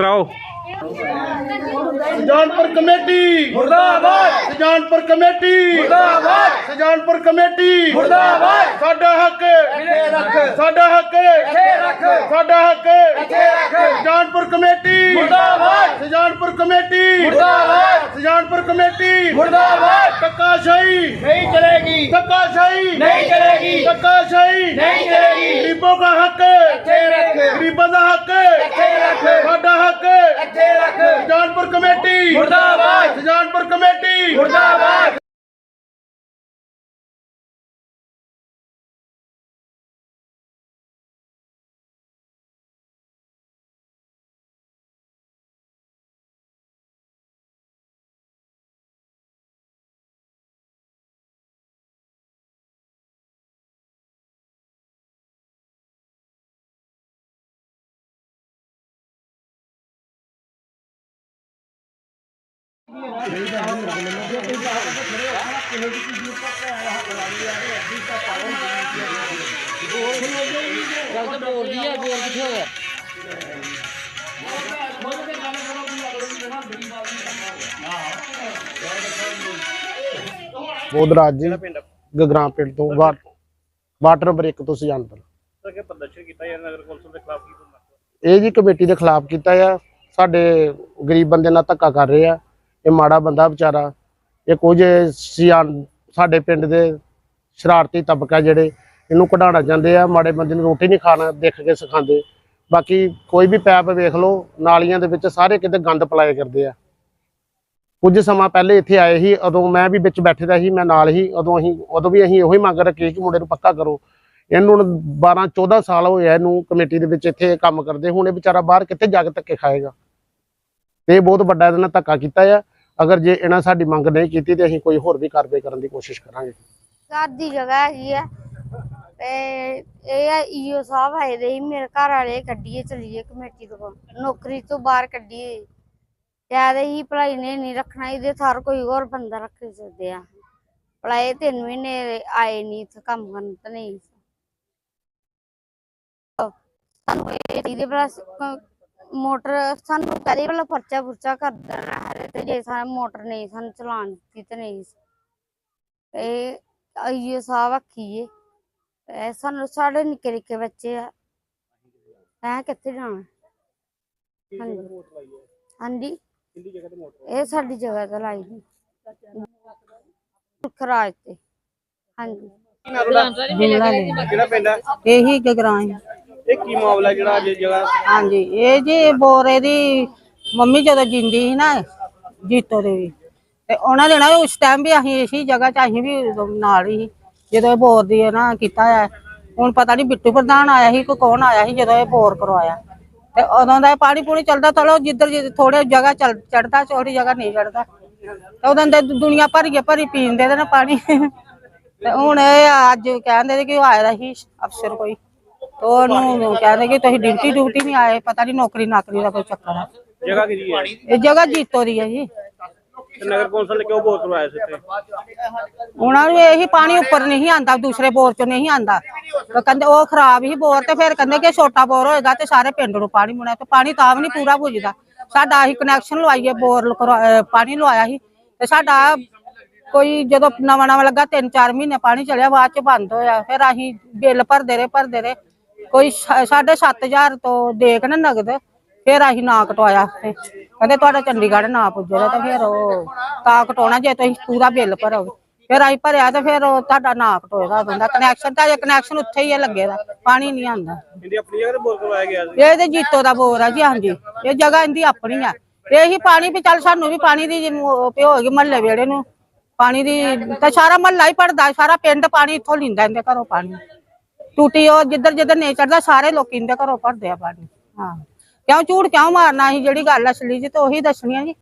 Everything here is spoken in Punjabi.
ਕਰਾਓ ਸੁਜਾਨਪੁਰ ਕਮੇਟੀ ਮੁਰਦਾਬਾਦ ਸੁਜਾਨਪੁਰ ਕਮੇਟੀ ਮੁਰਦਾਬਾਦ ਸੁਜਾਨਪੁਰ ਕਮੇਟੀ ਮੁਰਦਾਬਾਦ ਸਾਡਾ ਹੱਕ ਇੱਥੇ ਰੱਖ ਸਾਡਾ ਹੱਕ ਇੱਥੇ ਰੱਖ ਸਾਡਾ ਹੱਕ ਇੱਥੇ ਰੱਖ ਸੁਜਾਨਪੁਰ ਕਮੇਟੀ ਮੁਰਦਾਬਾਦ ਸੁਜਾਨਪੁਰ ਕਮੇਟੀ ਮੁਰਦਾਬਾਦ ਸੁਜਾਨਪੁਰ ਕਮੇਟੀ ਮੁਰਦਾਬਾਦ ਚਲੇਗੀ ਧੱਕਾਸ਼ਾਹੀ ਨਹੀਂ ਗਰੀਬੋਂ ਦਾ ਹੱਕ ਇੱਥੇ ਰੱਖ। ਗਰੀਬਾਂ ਦਾ ਹੱਕ ਇੱਥੇ ਰੱਖ। ਸਾਡਾ ਹੱਕ ਇੱਥੇ ਰੱਖ। ਸੁਜਾਨਪੁਰ ਕਮੇਟੀ। ਮੁਰਦਾਬਾਦ। ਬੋਧਰਾਜ ਜੀ, ਗਗਰਾਂ ਪਿੰਡ ਤੋਂ, ਵਾ- ਵਾਟਰ ਨੰਬਰ 1 ਤੋਂ ਸੁਜਾਨਪੁਰ। ਕਿ ਪ੍ਰਦਰਸ਼ਨ ਕੀਤਾ ਯਾਰ ਨਗਰ ਕੌਂਸਲ ਦੇ ਖਿਲਾਫ ਕੀ ਕਰਨਾ ਇਹ ਜੀ ਕਮੇਟੀ ਦੇ ਖਿਲਾਫ ਕੀਤਾ ਆ, ਸਾਡੇ ਗਰੀਬ ਬੰਦੇ ਨਾਲ ਧੱਕਾ ਕਰ ਰਹੇ ਆ। ਇਹ ਮਾੜਾ ਬੰਦਾ ਵਿਚਾਰਾ, ਇਹ ਕੁਝ ਸਿਆਣ ਸਾਡੇ ਪਿੰਡ ਦੇ ਸ਼ਰਾਰਤੀ ਤਬਕਾ ਜਿਹੜੇ, ਇਹਨੂੰ ਕਢਾਉਣਾ ਚਾਹੁੰਦੇ ਆ, ਮਾੜੇ ਬੰਦੇ ਨੂੰ ਰੋਟੀ ਨਹੀਂ ਖਾਣਾ ਦੇਖ ਕੇ ਸਿਖਾਉਂਦੇ। ਬਾਕੀ ਕੋਈ ਵੀ ਪੈਪ ਵੇਖ ਲਓ, ਨਾਲੀਆਂ ਦੇ ਵਿੱਚ ਸਾਰੇ ਕਿਤੇ ਗੰਦ ਪਲਾਏ ਕਰਦੇ ਆ। ਕੁਝ ਸਮਾਂ ਪਹਿਲੇ ਇੱਥੇ ਆਏ ਸੀ, ਉਦੋਂ ਮੈਂ ਵੀ ਵਿੱਚ ਬੈਠੇ ਦਾ ਸੀ, ਮੈਂ ਨਾਲ ਹੀ ਉਦੋਂ ਅਸੀਂ, ਉਦੋਂ ਵੀ ਅਸੀਂ ਉਹੀ ਮੰਗ ਰੱਖੀ ਕਿ ਮੁੰਡੇ ਨੂੰ ਪੱਕਾ ਕਰੋ। ਇਹਨੂੰ ਹੁਣ 12 14 ਸਾਲ ਹੋਇਆ ਇਹਨੂੰ ਕਮੇਟੀ ਦੇ ਵਿੱਚ ਇੱਥੇ ਕੰਮ ਕਰਦੇ, ਹੁਣ ਇਹ ਵਿਚਾਰਾ ਬਾਹਰ ਕਿੱਥੇ ਜਾ ਕੇ ਧੱਕੇ ਖਾਏਗਾ। ਤੇ ਇਹ ਬਹੁਤ ਵੱਡਾ ਇਹਦੇ ਨਾਲ ਧੱਕਾ ਕੀਤਾ ਆ। ਅਗਰ ਜੇ ਇਹਨਾਂ ਸਾਡੀ ਮੰਗ ਨਹੀਂ ਕੀਤੀ ਤੇ ਅਸੀਂ ਕੋਈ ਹੋਰ ਵੀ ਕਾਰਵਾਈ ਕਰਨ ਦੀ ਕੋਸ਼ਿਸ਼ ਕਰਾਂਗੇ। ਘਰ ਦੀ ਜਗ੍ਹਾ ਹੈਗੀ ਆ ਤੇ ਇਹ ਈਓ ਸਾਹਿਬ ਆਏ ਦੇ ਸੀ, ਮੇਰੇ ਘਰ ਵਾਲੇ ਕੱਢੀਏ, ਚਲੀਏ ਕਮੇਟੀ ਤੋਂ। ਨੌਕਰੀ ਤੋਂ ਬਾਹਰ ਕੱਢੀਏ। ਜ਼ਿਆਦਾ ਹੀ ਭਲਾਈ ਨੇ ਨਹੀਂ ਰੱਖਣਾ, ਇਹਦੇ ਥਾਰ ਕੋਈ ਹੋਰ ਬੰਦਾ ਰੱਖ ਸਕਦੇ ਆ। ਭਲਾਈ ਤਿੰਨ ਮਹੀਨੇ ਆਏ ਨਹੀਂ, ਇੱਥੇ ਕੰਮ ਕਰਨ ਤੇ ਨਹੀਂ। ਸਾਨੂੰ ਇਹ ਇਹਦੇ ਬੜਾ ਮੋਟਰ ਸਾਨੂੰ ਕਦੇ ਵਾਲਾ ਪਰਚਾ ਪੁਰਚਾ ਕਰ ਦੇਣਾ ਹੈ ਤੇ ਜੇ ਸਾਨੂੰ ਮੋਟਰ ਨਹੀਂ ਸਾਨੂੰ ਚਲਾਉਣ ਦਿੱਤੀ ਤੇ ਨਹੀਂ ਇਹ ਆਈਏ ਸਾਹ ਆਖੀਏ ਇਹ ਸਾਨੂੰ ਸਾਡੇ ਨਿੱਕੇ ਨਿੱਕੇ ਬੱਚੇ ਆ। ਮੈਂ ਕਿੱਥੇ ਜਾਣਾ? ਹਾਂਜੀ। ਹਾਂਜੀ। ਇਹ ਸਾਡੀ ਜਗ੍ਹਾ ਤੇ ਲਾਈ ਦੀ ਖਰਾਜ ਤੇ। ਹਾਂਜੀ। ਕਿਹੜਾ ਪਿੰਡ ਹੈ? ਇਹੀ ਗਗਰਾਂ ਇਹ ਕੀ ਮਾਮਲਾ ਜਿਹੜਾ ਅੱਜ ਜਗ੍ਹਾ ਹਾਂਜੀ, ਇਹ ਜੀ ਬੋਰੇ ਦੀ ਮੰਮੀ ਜਦੋਂ ਜਿੰਦੀ ਸੀ ਨਾ, ਜੀਤੋ ਦੇ ਤੇ ਉਹਨਾਂ ਦੇ ਨਾਲ ਉਸ ਟਾਈਮ ਵੀ ਅਸੀਂ ਇਸੀ ਜਗ੍ਹਾ 'ਚ ਅਸੀਂ ਵੀ ਉਦੋਂ ਨਾਲ ਹੀ ਸੀ। ਜਦੋਂ ਇਹ ਬੋਰ ਦੀ ਇਹ ਨਾ ਕੀਤਾ ਹੈ ਹੁਣ ਪਤਾ ਨਹੀਂ ਬਿੱਟੂ ਪ੍ਰਧਾਨ ਆਇਆ ਸੀ ਕਿ ਕੌਣ ਆਇਆ ਸੀ ਜਦੋਂ ਇਹ ਬੋਰ ਕਰਵਾਇਆ। ਤੇ ਉਦੋਂ ਦਾ ਇਹ ਪਾਣੀ ਪੂਣੀ ਚੱਲਦਾ, ਚਲੋ ਜਿੱਧਰ ਜਿੱਧਰ ਥੋੜੇ ਜਗ੍ਹਾ ਚੱਲ ਚੜਦਾ ਛੋਟੀ ਜਗ੍ਹਾ ਨਹੀਂ ਚੜਦਾ ਤੇ ਉਦੋਂ ਦੇ ਦੁਨੀਆ ਭਰੀ ਕੇ ਭਰੀ ਪੀਣ ਦੇ ਨਾ ਪਾਣੀ। ਤੇ ਹੁਣ ਇਹ ਅੱਜ ਕਹਿੰਦੇ ਨੇ ਕਿ ਉਹ ਆਇਆ ਸੀ ਅਫਸਰ ਕੋਈ। ਤੇ ਉਹਨੂੰ ਕਹਿੰਦੇ ਕਿ ਤੁਸੀਂ ਡਿਊਟੀ ਡਿਊਟੀ ਨਹੀਂ ਆਏ ਪਤਾ ਨਹੀਂ ਨੌਕਰੀ ਨਾਕਰੀ ਦਾ ਕੋਈ ਚੱਕਰ ਹੈ ਜਗ੍ਹਾ ਕਿਹਦੀ ਹੈ? ਇਹ ਜਗ੍ਹਾ ਜੀਤੋ ਦੀ ਹੈ ਜੀ। ਤੇ ਨਗਰ ਕੌਂਸਲ ਨੇ ਕਿਉਂ ਬੋਰ ਕਰਵਾਇਆ ਸੀ ਇੱਥੇ? ਉਹਨਾਂ ਨੂੰ ਇਹੀ ਪਾਣੀ ਉੱਪਰ ਨਹੀਂ ਆਂਦਾ ਦੂਸਰੇ ਬੋਰ ਚੋਂ ਨਹੀਂ ਆਂਦਾ ਤੇ ਕਹਿੰਦੇ ਉਹ ਖਰਾਬ ਹੀ ਬੋਰ ਤੇ ਫਿਰ ਕਹਿੰਦੇ ਕਿ ਛੋਟਾ ਬੋਰ ਹੋਏਗਾ ਤੇ ਸਾਰੇ ਪਿੰਡ ਨੂੰ ਪਾਣੀ ਮੁਣਾ ਤੇ ਪਾਣੀ ਤਾਂ ਵੀ ਨਹੀਂ ਪੂਰਾ ਪੁੱਜਦਾ ਸਾਡਾ ਅਸੀਂ ਕਨੈਕਸ਼ਨ ਲਵਾਈਏ ਬੋਰ ਅਹ ਪਾਣੀ ਲਵਾਇਆ ਸੀ ਤੇ ਸਾਡਾ ਕੋਈ ਜਦੋਂ ਨਵਾਂ ਨਵਾਂ ਲੱਗਾ 3-4 ਮਹੀਨੇ ਪਾਣੀ ਚਲਿਆ ਬਾਅਦ ਚ ਬੰਦ ਹੋਇਆ। ਫਿਰ ਅਸੀਂ ਬਿੱਲ ਭਰਦੇ ਰਹੇ ਭਰਦੇ ਰਹੇ। ਕੋਈ 7.5000 ਤੋਂ ਦੇ ਕੇ ਨਾ ਨਗਦ ਫਿਰ ਅਸੀਂ ਨਾ ਕਟਵਾਇਆ ਤੇ ਕਹਿੰਦੇ ਤੁਹਾਡਾ ਚੰਡੀਗੜ੍ਹ ਨਾ ਪੁੱਜੇਗਾ ਤੇ ਫਿਰ ਉਹ ਤਾਂ ਕਟਾਉਣਾ ਜੇ ਤੁਸੀਂ ਪੂਰਾ ਬਿੱਲ ਭਰੋਗੇ ਫਿਰ ਅਸੀਂ ਭਰਿਆ ਤੇ ਫਿਰ ਉਹ ਤੁਹਾਡਾ ਨਾ ਕਟੋਏਗਾ ਬੰਦਾ। ਕਨੈਕਸ਼ਨ ਤਾਂ ਜੇ ਕਨੈਕਸ਼ਨ ਉੱਥੇ ਹੀ ਹੈ ਲੱਗੇਦਾ ਪਾਣੀ ਨਹੀਂ ਆਉਂਦਾ। ਇਹਦੀ ਆਪਣੀ ਜਗ੍ਹਾ ਤੇ ਬੋਰ ਕਰਵਾਇਆ ਗਿਆ ਸੀ? ਇਹ ਤੇ ਜੀਤੋ ਦਾ ਬੋਰ ਆ ਜੀ ਹਾਂਜੀ। ਇਹ ਜਗ੍ਹਾ ਇਹਦੀ ਆਪਣੀ ਆ। ਇਹੀ ਪਾਣੀ ਵੀ ਚੱਲ ਸਾਨੂੰ ਵੀ ਪਾਣੀ ਦੀ ਹੋ ਗਈ ਮਹੱਲੇ ਵੇੜੇ ਨੂੰ। ਪਾਣੀ ਦੀ ਤਾਂ ਸਾਰਾ ਮਹੱਲਾ ਹੀ ਪੜਦਾ ਸਾਰਾ ਪਿੰਡ ਪਾਣੀ ਇੱਥੋਂ ਲਿੰਦਾ ਇਹਦੇ ਘਰੋਂ ਪਾਣੀ। ਟੂਟੀ ਉਹ ਜਿੱਧਰ ਜਿੱਧਰ ਨਹੀਂ ਚੜਦਾ, ਸਾਰੇ ਲੋਕੀ ਇਹਦੇ ਘਰੋਂ ਭਰਦੇ ਆ ਪਾਣੀ ਹਾਂ। ਕਿਉਂ ਝੂਠ ਕਿਉਂ ਮਾਰਨਾ ਸੀ ਜਿਹੜੀ ਗੱਲ ਅਸਲੀ ਜੀ, ਤੇ ਉਹੀ ਦੱਸਣੀ ਆ ਜੀ।